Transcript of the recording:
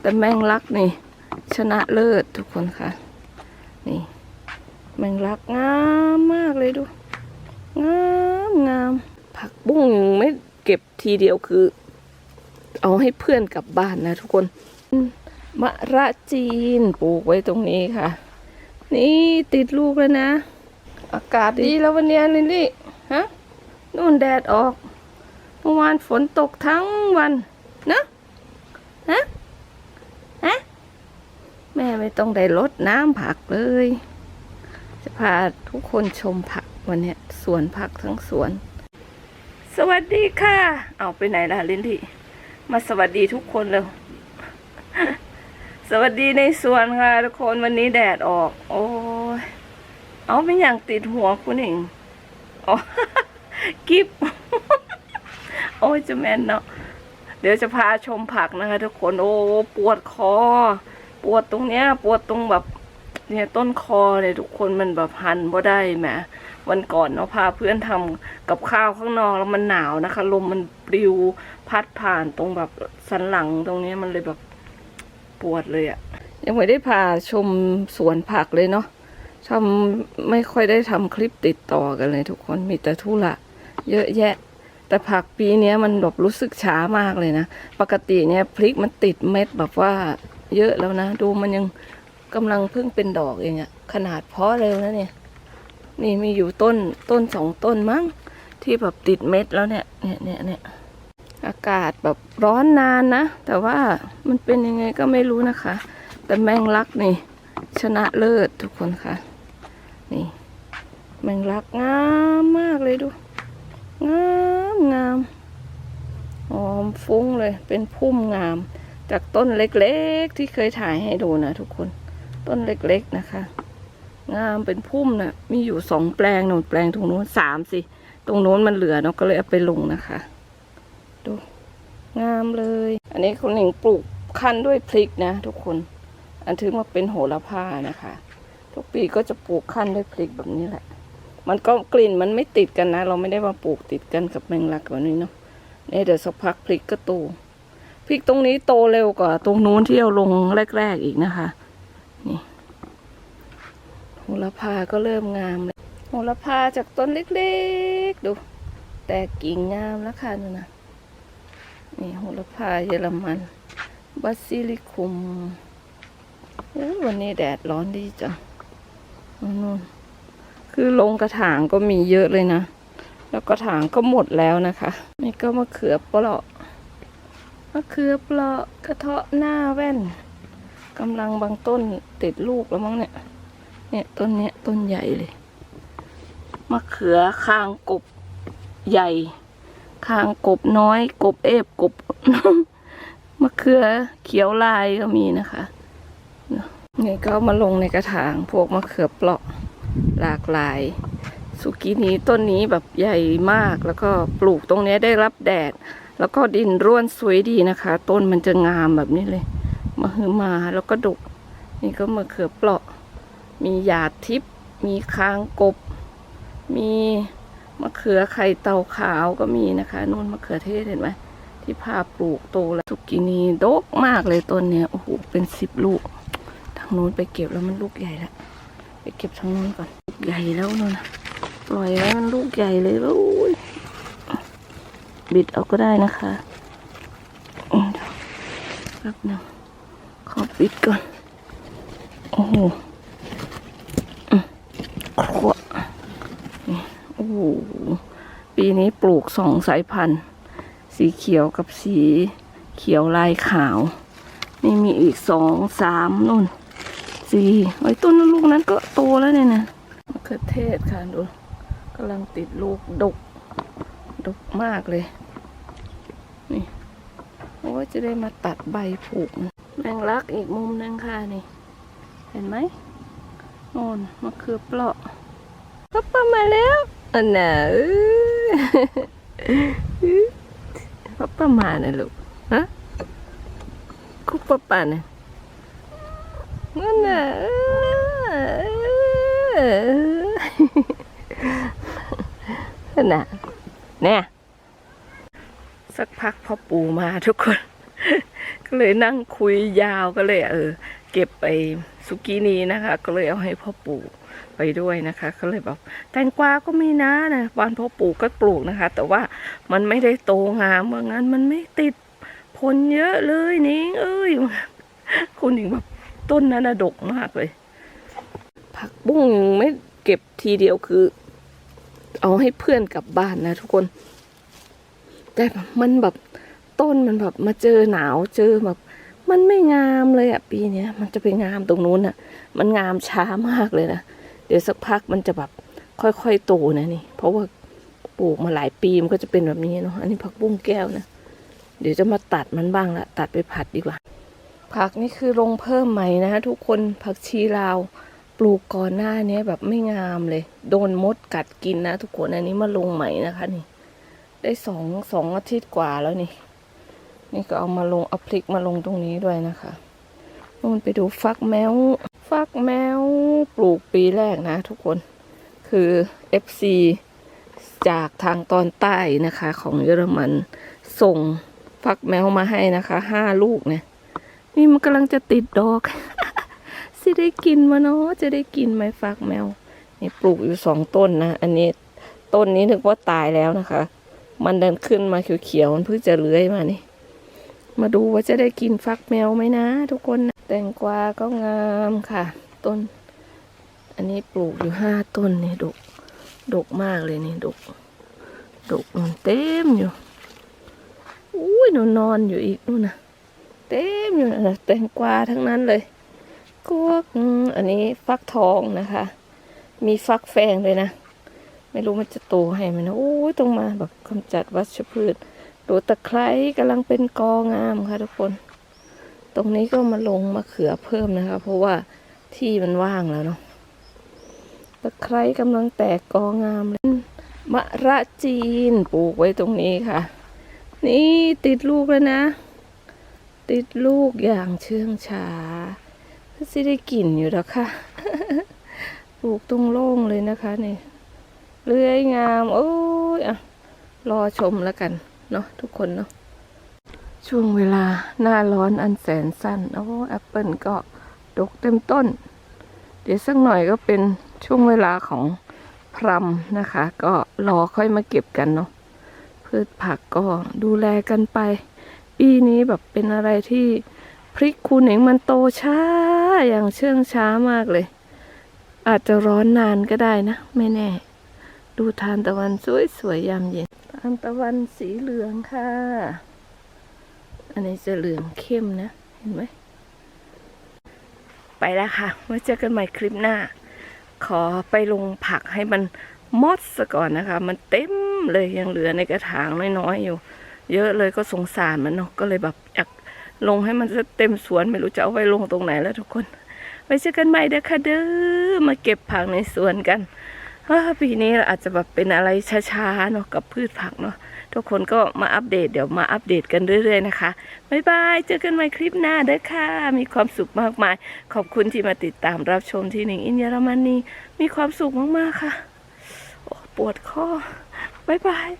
แต่แมงลักนี่ ชนะเลิศทุกคนค่ะ นี่ แมงลักงามมากเลยดูงามงาม ผักบุ้งไม่เก็บทีเดียวคือ เอาให้เพื่อนกลับบ้านนะทุกคนมะระจีนปลูกไว้ตรงนี้ค่ะ นี่ติดลูกแล้วนะ อากาศดีแล้ววันเนี้ยลิลลี่ฮะนู่นแดดออก เมื่อวานฝนตกทั้งวันนะฮะ ม่ไม่ต้องได้ลดน้ำผักเลย จะพาทุกคนชมผักวันนี้สวนผักทั้งสวน สวัสดีค่ะ เอาไปไหนล่ะลินลี่มาสวัสดีทุกคนเลยสวัสดีในสวนค่ะทุกคนวันนี้แดดออก โอ้ยเอาเป็นอย่างติดหัวคุณเองอ๋อกิบโอ้ยจะแมนเนาะเดี๋ยวจะพาชมผักนะคะทุกคนโอ้ปวดคอ ปวดตรงเนี้ย ปวดตรงแบบเนี่ยต้นคอเนี่ยทุกคนมันแบบหันบ่ได้แหมวันก่อนเนาะพาเพื่อนทำกับข้าวข้างนอกแล้วมันหนาวนะคะ ลมมันปลิวพัดผ่านตรงแบบสันหลังตรงเนี้ยมันเลยแบบปวดเลยอะยังไม่ได้พาชมสวนผักเลยเนาะทำไม่ค่อยได้ทำคลิปติดต่อกันเลยทุกคนมีแต่ธุระเยอะแยะ แต่ผักปีเนี้ยมันแบบรู้สึกช้ามากเลยนะ ปกติเนี่ยพริกมันติดเม็ดแบบว่า เยอะแล้วนะ ดูมันยังกำลังเพิ่งเป็นดอกเองอะขนาดเพาะเร็วนะเนี่ย นี่มีอยู่ต้นต้นสองต้นมั้ง ที่แบบติดเม็ดแล้วเนี่ย เนี่ยเนี่ยเนี่ยอากาศแบบร้อนนานนะ แต่ว่ามันเป็นยังไงก็ไม่รู้นะคะ แต่แมงลักนี่ ชนะเลิศทุกคนค่ะ นี่ แมงลักงามมากเลยดู งามงามหอมฟุ้งเลยเป็นพุ่มงาม จากต้นเล็กๆที่เคยถ่ายให้ดูนะทุกคน ต้นเล็กๆนะคะ งามเป็นพุ่มนะ่ะ มีอยู่สองแปลงหนูนแปลงตรงนู้นสามสิ ตรงโน้นมันเหลือเนาะก็เลยเอาไปลงนะคะ ดู งามเลย อันนี้คุณหนิงปลูกคั้นด้วยพริกนะทุกคน อันถึงมาเป็นโหระพานะคะ ทุกปีก็จะปลูกคั้นด้วยพริกแบบนี้แหละ มันก็กลิ่นมันไม่ติดกันนะ เราไม่ได้มาปลูกติดกันกับแมงลักแบบนี้เนาะเนี่ยเดี๋ยวสักพักพริกก็โต พริกตรงนี้โตเร็วกว่าตรงนู้นที่เอาลงแรก ๆอีกนะคะ นี่โหระพาก็เริ่มงามเลยโหระพาจากต้นเล็กๆ ดู แต่กิ่งงามแล้วค่ะนี่นะนี่โหระพาเยอรมันบาซิลิคุมวันนี้แดดร้อนดีจังนู่นคือลงกระถางก็มีเยอะเลยนะ แล้วกระถางก็หมดแล้วนะคะ นี่ก็มะเขือเปราะ มะเขือเปราะกระเทาะหน้าแว่นกำลังบางต้นติดลูกแล้วมั้งเนี่ย เนี่ยต้นเนี้ยต้นใหญ่เลยมะเขือคางกบใหญ่ คางกบน้อย กบเอฟกบมะเขือเขียวลายก็มีนะคะนี่ก็มาลงในกระถางพวกมะเขือเปราะหลากหลายสุกินีต้นนี้แบบใหญ่มากแล้วก็ปลูกตรงเนี้ยได้รับแดด แล้วก็ดินร่วนสวยดีนะคะ ต้นมันจะงามแบบนี้เลยมาหือมาแล้วก็ดกนี่ก็มะเขือเปราะ มีหยาดทิพย์มีคางกบ มีมะเขือไข่เต่าขาวก็มีนะคะนู่นมะเขือเทศเห็นไหมที่พาปลูกโตแล้วสุกินีดกมากเลยต้นเนี้ยโอ้โหเป็นสิบลูก ทางนู้นไปเก็บแล้วมันลูกใหญ่แล้วไปเก็บทางนู้นก่อนใหญ่แล้วนู่นนะปล่อยไว้มันลูกใหญ่เลยแล้ว บิดเอาก็ได้นะคะอืมเดี๋ยวแป๊บหนึงขอปิดก่อน โอ้โหอืมขวโอ้โห ปีนี้ปลูกสองสายพันธุ์ สีเขียวกับสีเขียวลายขาว นี่มีอีกสองสามนู่นสี่ไว้ต้นลูกนั้นก็โตแล้วเนี่ยนะมะเขือเทศค่ะดูกำลังติดลูกดก ดกมากเลย นี่โอ้จะได้มาตัดใบผูกแมงลักอีกมุมนึงค่ะนี่ เห็นไหมโน่นมะเขือเปราะก็ปมาแล้วอันน่ะเอ้ยก็ประมาณนะลูกฮะคุปปะปาเนี่ยนั่นน่ะเออน่ะ เนี่ยสักพักพ่อปู่มาทุกคน ก็เลยนั่งคุยยาวก็เลย เออ เก็บไปสุกี้นี้นะคะ ก็เลยเอาให้พ่อปู่ไปด้วยนะคะ ก็เลยแบบแตงกวาก็มีนะนะวันพ่อปู่ก็ปลูกนะคะ แต่ว่ามันไม่ได้โตงามเมื่องั้นมันไม่ติดผลเยอะเลยนิ้งเอ้ยคุณหญิงแบบต้นนั้นดกมากเลย ผักบุ้งยังไม่เก็บทีเดียวคือ เอาให้เพื่อนกลับบ้านนะทุกคน แต่มันแบบต้นมันแบบมาเจอหนาวเจอแบบ มันไม่งามเลยอะปีเนี้ยมันจะไปงามตรงนู้นอะมันงามช้ามากเลยนะเดี๋ยวสักพักมันจะแบบค่อยๆโตนะนี่ เพราะว่าปลูกมาหลายปีมันก็จะเป็นแบบนี้เนาะอันนี้ผักบุ้งแก้วนะเดี๋ยวจะมาตัดมันบ้างละตัดไปผัดดีกว่า ผักนี่คือลงเพิ่มใหม่นะทุกคนผักชีลาว ลูกก่อนหน้านี้แบบไม่งามเลย โดนมดกัดกินนะ ทุกคนอันนี้มาลงใหม่นะคะนี่ ได้สองสองอาทิตย์กว่าแล้วนี่ นี่ก็เอามาลงเอาพลิกมาลงตรงนี้ด้วยนะคะนู่นไปดูฟักแมว ฟักแมวปลูกปีแรกนะ ทุกคนคือ FC จากทางตอนใต้นะคะ ของเยอรมันส่งฟักแมวมาให้นะคะห้าลูกเนี่ย นี่มันกำลังจะติดดอก สิได้กินมาเนาะจะได้กินไหมฟักแมวนี่ปลูกอยู่สองต้นนะ อันนี้ต้นนี้นึกว่าตายแล้วนะคะ มันเดินขึ้นมาเขียวๆมันเพิ่งจะเลื้อยมานี่ มาดูว่าจะได้กินฟักแมวไหมนะ ทุกคนนะแตงกวาก็งามค่ะ ต้น อันนี้ปลูกอยู่ห้าต้นนี่ดกดกมากเลยนี่ดกดกมันเต็มอยู่อุ้ยหนูนอนอยู่อีกนู่นนะเต็มอยู่นะแตงกวาทั้งนั้นเลย กวกอันนี้ฟักทองนะคะ มีฟักแฟงเลยนะ ไม่รู้มันจะโตให้ไหมนะโอ้ยต้องมาแบบกำจัดวัชพืชดูตะไคร้กำลังเป็นกองามค่ะทุกคน ตรงนี้ก็มาลงมะเขือเพิ่มนะคะ เพราะว่าที่มันว่างแล้วเนาะตะไคร้กำลังแตกกองามเลยมะระจีนปลูกไว้ตรงนี้ค่ะ นี่ติดลูกแล้วนะ ติดลูกอย่างเชื่องช้า ก็สิได้กลิ่นอยู่แล้วค่ะ ปลูกตรงโล่งเลยนะคะนี่เลื้อยงาม โอ้ยอะ รอชมแล้วกัน เนาะทุกคนเนาะช่วงเวลาหน้าร้อนอันแสนสั้น โอ้แอปเปิลก็ดกเต็มต้น เดี๋ยวสักหน่อยก็เป็นช่วงเวลาของพรำนะคะ ก็รอค่อยมาเก็บกันเนาะพืชผักก็ดูแลกันไป ปีนี้แบบเป็นอะไรที่พริกคูเหนงมันโตช้า ย่างเชื่องช้ามากเลย อาจจะร้อนนานก็ได้นะ ไม่แน่ ดูทานตะวันสวยๆยามเย็นทานตะวันสีเหลืองค่ะ อันนี้จะเหลืองเข้มนะ เห็นไหมไปแล้วค่ะไว้เจอกันใหม่คลิปหน้า ขอไปลงผักให้มันมดซะก่อนนะคะ มันเต็มเลยยังเหลือในกระถางน้อยๆอยู่ เยอะเลยก็สงสารมันเนาะก็เลยแบบอยาก ลงให้มันเต็มสวนไม่รู้จะเอาไว้ลงตรงไหนแล้วทุกคน ไว้เจอกันใหม่เด้อค่ะเด้อมาเก็บผักในสวนกันปีนี้อาจจะแบบเป็นอะไรช้าๆเนาะกับพืชผักเนาะทุกคนก็มาอัปเดตเดี๋ยวมาอัปเดตกันเรื่อยๆนะคะบ๊ายบายเจอกันใหม่คลิปหน้าเด้อค่ะ มีความสุขมากมาย ขอบคุณที่มาติดตามรับชมที่หนึ่งอินเยอรมนีมีความสุขมากๆค่ะ ปวดคอบ๊ายบาย